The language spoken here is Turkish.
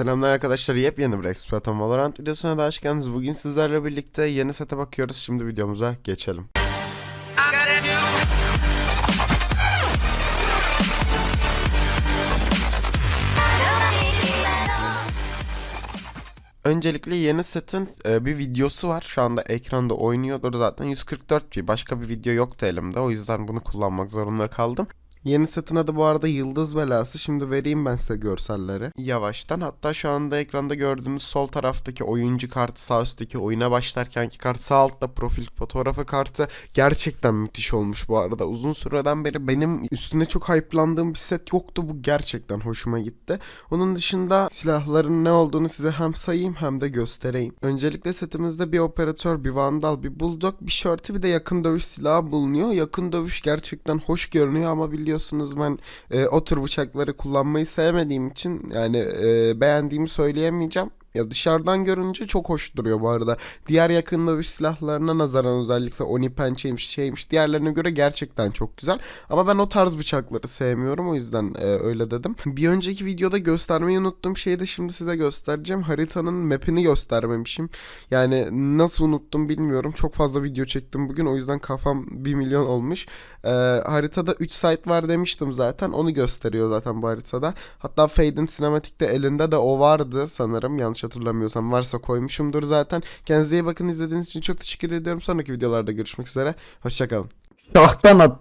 Selamlar arkadaşlar. Yepyeni bir Exploitation Valorant videosuna da hoş geldiniz. Bugün sizlerle birlikte yeni sete bakıyoruz. Şimdi videomuza geçelim. Öncelikle yeni setin e, bir videosu var. Şu anda ekranda oynuyordur zaten. 144p. Başka bir video yoktu elimde. O yüzden bunu kullanmak zorunda kaldım. Yeni setin adı bu arada Yıldız Belası. Şimdi vereyim ben size görselleri. Yavaştan. Hatta şu anda ekranda gördüğünüz sol taraftaki oyuncu kartı, sağ üstteki oyuna başlarkenki kart, sağ altta profil fotoğrafı kartı gerçekten müthiş olmuş bu arada. Uzun süreden beri benim üstüne çok hype'landığım bir set yoktu. Bu gerçekten hoşuma gitti. Onun dışında silahların ne olduğunu size hem sayayım hem de göstereyim. Öncelikle setimizde bir operatör, bir vandal, bir bulldog, bir shorty bir de yakın dövüş silahı bulunuyor. Yakın dövüş gerçekten hoş görünüyor ama biliyorsunuz ben e, o tür bıçakları kullanmayı sevmediğim için yani e, beğendiğimi söyleyemeyeceğim. Ya dışarıdan görünce çok hoş duruyor bu arada. Diğer yakın dövüş silahlarına nazaran özellikle Oni pençeymiş şeymiş diğerlerine göre gerçekten çok güzel. Ama ben o tarz bıçakları sevmiyorum o yüzden e, öyle dedim. Bir önceki videoda göstermeyi unuttuğum şeyi de şimdi size göstereceğim. Haritanın map'ini göstermemişim. Yani nasıl unuttum bilmiyorum. Çok fazla video çektim bugün o yüzden kafam 1 milyon olmuş. E, haritada 3 site var demiştim zaten. Onu gösteriyor zaten bu haritada. Hatta Fade'in sinematikte elinde de o vardı sanırım. Yanlış hatırlamıyorsam varsa koymuşumdur zaten. Kendinize iyi bakın izlediğiniz için çok teşekkür ediyorum. Sonraki videolarda görüşmek üzere. Hoşçakalın. Şahtan at.